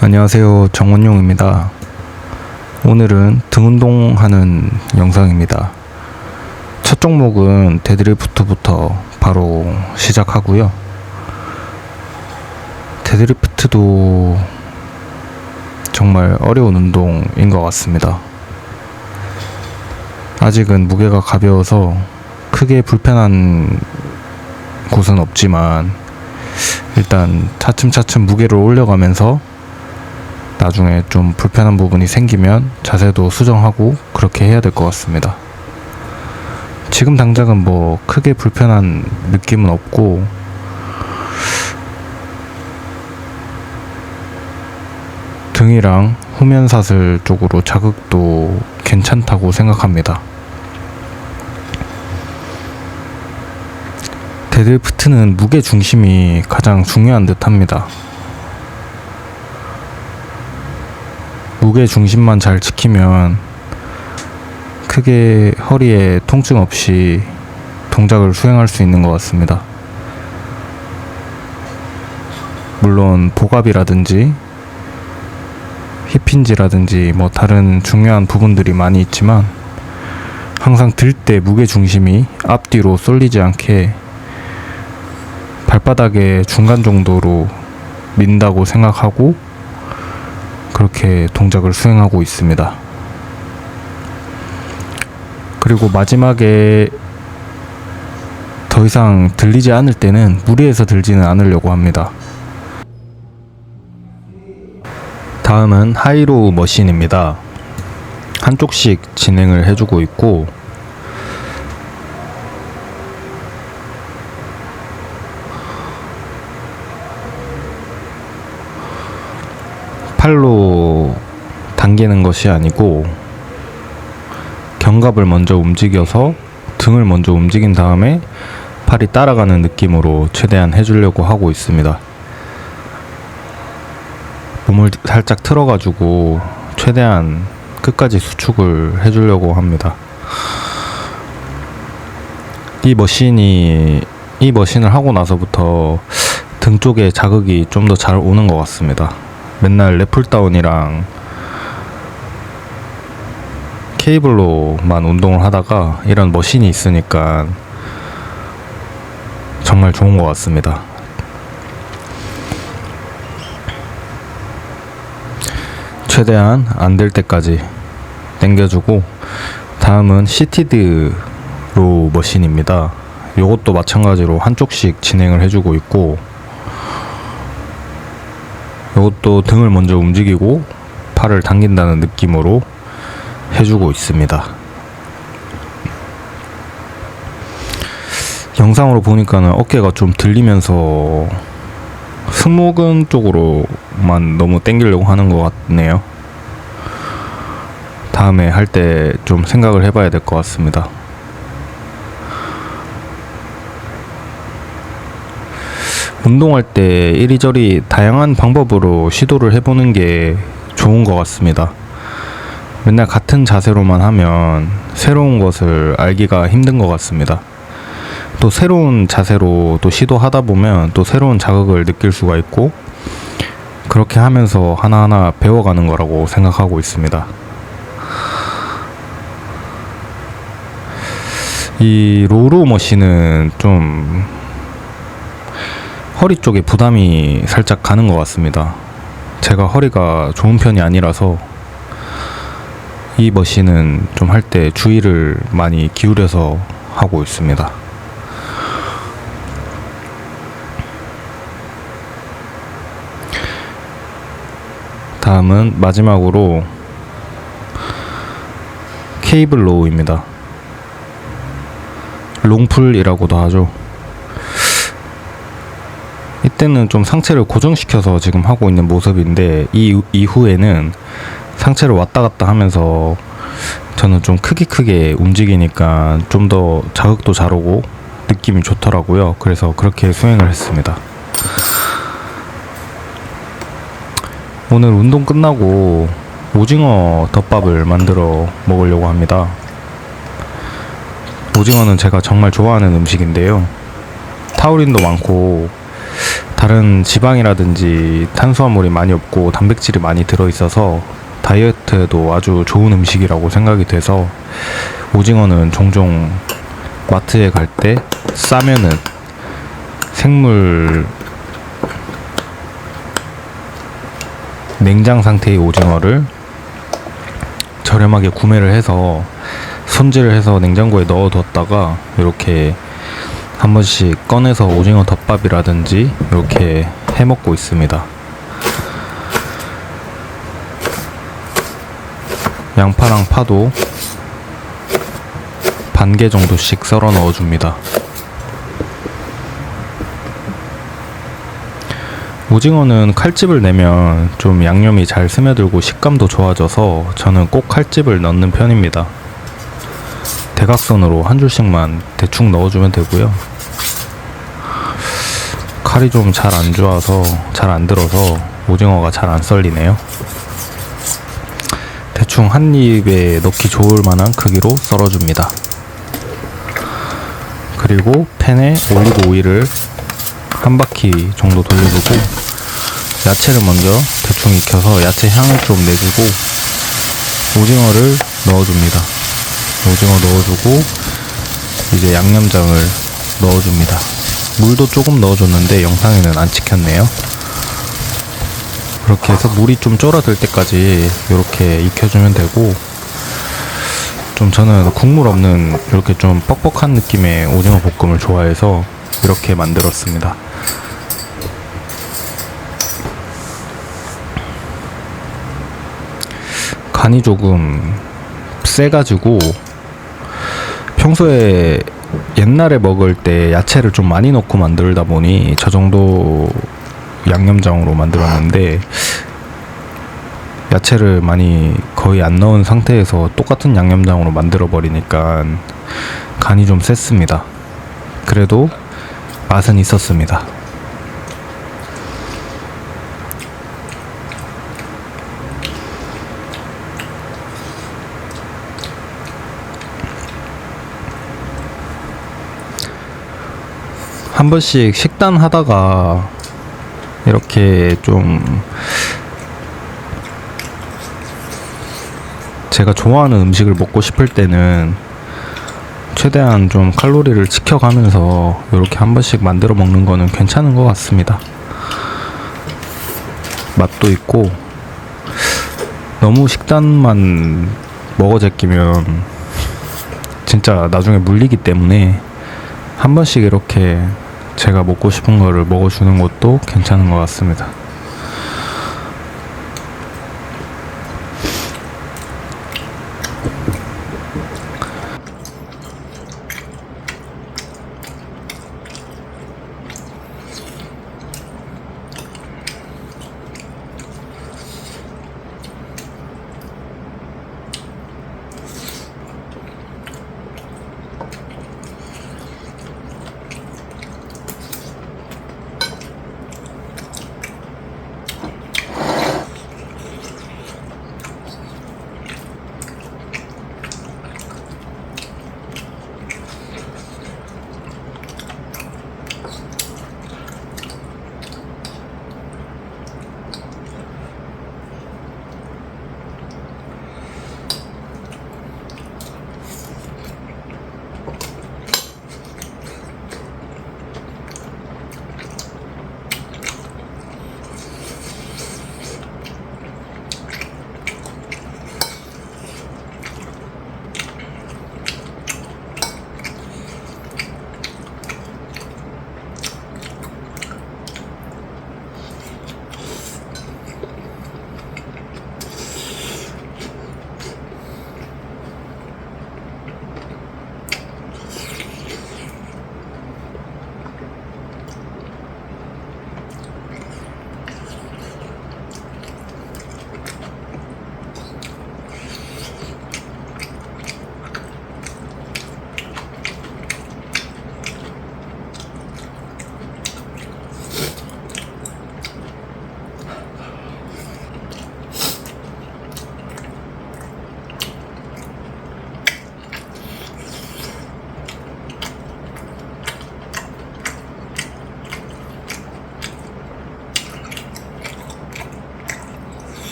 안녕하세요. 정원용입니다. 오늘은 등 운동하는 영상입니다. 첫 종목은 데드리프트부터 바로 시작하고요. 데드리프트도 정말 어려운 운동인 것 같습니다. 아직은 무게가 가벼워서 크게 불편한 곳은 없지만 일단 차츰차츰 무게를 올려가면서 나중에 좀 불편한 부분이 생기면 자세도 수정하고 그렇게 해야 될 것 같습니다. 지금 당장은 뭐 크게 불편한 느낌은 없고 등이랑 후면 사슬 쪽으로 자극도 괜찮다고 생각합니다. 데드리프트는 무게 중심이 가장 중요한 듯 합니다. 무게 중심만 잘 지키면 크게 허리에 통증 없이 동작을 수행할 수 있는 것 같습니다. 물론 복압이라든지 힙힌지라든지 뭐 다른 중요한 부분들이 많이 있지만 항상 들 때 무게 중심이 앞뒤로 쏠리지 않게 발바닥의 중간 정도로 민다고 생각하고 그렇게 동작을 수행하고 있습니다. 그리고 마지막에 더 이상 들리지 않을 때는 무리해서 들지는 않으려고 합니다. 다음은 하이로우 머신입니다. 한쪽씩 진행을 해주고 있고 팔로 당기는 것이 아니고 견갑을 먼저 움직여서 등을 먼저 움직인 다음에 팔이 따라가는 느낌으로 최대한 해주려고 하고 있습니다. 몸을 살짝 틀어가지고 최대한 끝까지 수축을 해주려고 합니다. 이 머신이 이 머신을 하고 나서부터 등 쪽에 자극이 좀 더 잘 오는 것 같습니다. 맨날 래플다운이랑 케이블로만 운동을 하다가 이런 머신이 있으니까 정말 좋은 것 같습니다. 최대한 안 될 때까지 당겨주고 다음은 시티드 로 머신입니다. 이것도 마찬가지로 한쪽씩 진행을 해주고 있고 이것도 등을 먼저 움직이고 팔을 당긴다는 느낌으로 해주고 있습니다. 영상으로 보니까는 어깨가 좀 들리면서 승모근 쪽으로만 너무 당기려고 하는 것 같네요. 다음에 할 때 좀 생각을 해봐야 될 것 같습니다. 운동할 때 이리저리 다양한 방법으로 시도를 해보는 게 좋은 것 같습니다. 맨날 같은 자세로만 하면 새로운 것을 알기가 힘든 것 같습니다. 또 새로운 자세로 또 시도하다 보면 또 새로운 자극을 느낄 수가 있고 그렇게 하면서 하나하나 배워가는 거라고 생각하고 있습니다. 이 로로 머신은 좀 허리 쪽에 부담이 살짝 가는 것 같습니다. 제가 허리가 좋은 편이 아니라서 이 머신은 좀 할 때 주의를 많이 기울여서 하고 있습니다. 다음은 마지막으로 케이블 로우입니다. 롱풀이라고도 하죠. 이때는 좀 상체를 고정시켜서 지금 하고 있는 모습인데 이 이후에는 상체를 왔다 갔다 하면서 저는 좀 크게 크게 움직이니까 좀 더 자극도 잘 오고 느낌이 좋더라고요. 그래서 그렇게 수행을 했습니다. 오늘 운동 끝나고 오징어 덮밥을 만들어 먹으려고 합니다. 오징어는 제가 정말 좋아하는 음식인데요. 타우린도 많고 다른 지방이라든지 탄수화물이 많이 없고 단백질이 많이 들어있어서 다이어트에도 아주 좋은 음식이라고 생각이 돼서 오징어는 종종 마트에 갈 때 싸면은 생물 냉장 상태의 오징어를 저렴하게 구매를 해서 손질을 해서 냉장고에 넣어뒀다가 이렇게 한 번씩 꺼내서 오징어 덮밥이라든지 이렇게 해 먹고 있습니다. 양파랑 파도 반 개 정도씩 썰어 넣어줍니다. 오징어는 칼집을 내면 좀 양념이 잘 스며들고 식감도 좋아져서 저는 꼭 칼집을 넣는 편입니다. 대각선으로 한 줄씩만 대충 넣어주면 되고요. 칼이 좀 잘 안 좋아서 잘 안 들어서 오징어가 잘 안 썰리네요. 대충 한 입에 넣기 좋을 만한 크기로 썰어줍니다. 그리고 팬에 올리브 오일을 한 바퀴 정도 돌려주고 야채를 먼저 대충 익혀서 야채 향을 좀 내주고 오징어를 넣어줍니다. 오징어 넣어주고 이제 양념장을 넣어줍니다. 물도 조금 넣어줬는데 영상에는 안 찍혔네요. 그렇게 해서 물이 좀 쫄아들 때까지 이렇게 익혀주면 되고 좀 저는 국물 없는 이렇게 좀 뻑뻑한 느낌의 오징어 볶음을 좋아해서 이렇게 만들었습니다. 간이 조금 세가지고 평소에 옛날에 먹을 때 야채를 좀 많이 넣고 만들다 보니 저 정도 양념장으로 만들었는데 야채를 많이 거의 안 넣은 상태에서 똑같은 양념장으로 만들어 버리니까 간이 좀 셌습니다. 그래도 맛은 있었습니다. 한 번씩 식단 하다가 이렇게 좀 제가 좋아하는 음식을 먹고 싶을 때는 최대한 좀 칼로리를 지켜가면서 이렇게 한 번씩 만들어 먹는 거는 괜찮은 것 같습니다. 맛도 있고 너무 식단만 먹어 제끼면 진짜 나중에 물리기 때문에 한 번씩 이렇게 제가 먹고 싶은 거를 먹어주는 것도 괜찮은 것 같습니다.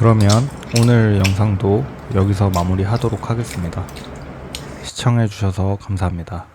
그러면 오늘 영상도 여기서 마무리하도록 하겠습니다. 시청해주셔서 감사합니다.